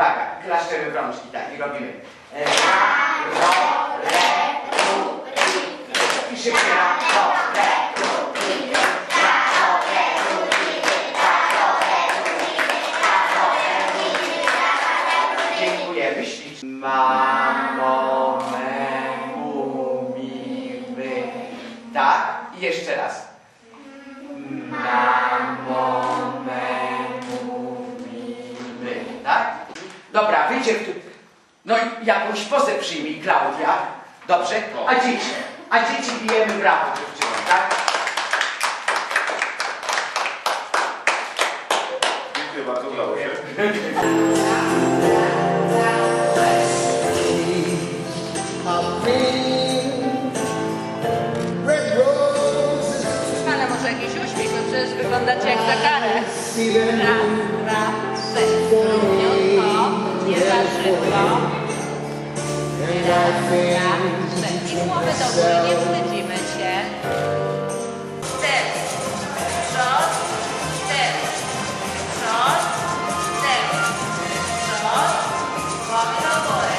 Uwaga, klaszczemy w rączki, tak, i robimy. E, Ra. I szybciej ra, ro, re, ru, ri, ri, ru, ri, ra, ro, re, ru, ri. Dziękujemy. Mamo memu miły. Tak, i jeszcze raz. Dobra, wyjdzie tu. No i jakąś pozę przyjmij, Klaudia. Dobrze? A dzieci? A dzieci bijemy brawo dziewczynom, tak? Dziękuję bardzo, udało się. Pana może jakiś uśmiech, bo przecież wyglądacie jak za karę. Raz, dwa, trzy. I głowy do góry, nie wstydzimy się. Wstecz, przód, wstecz, przód, wstecz, przód, głowy do góry.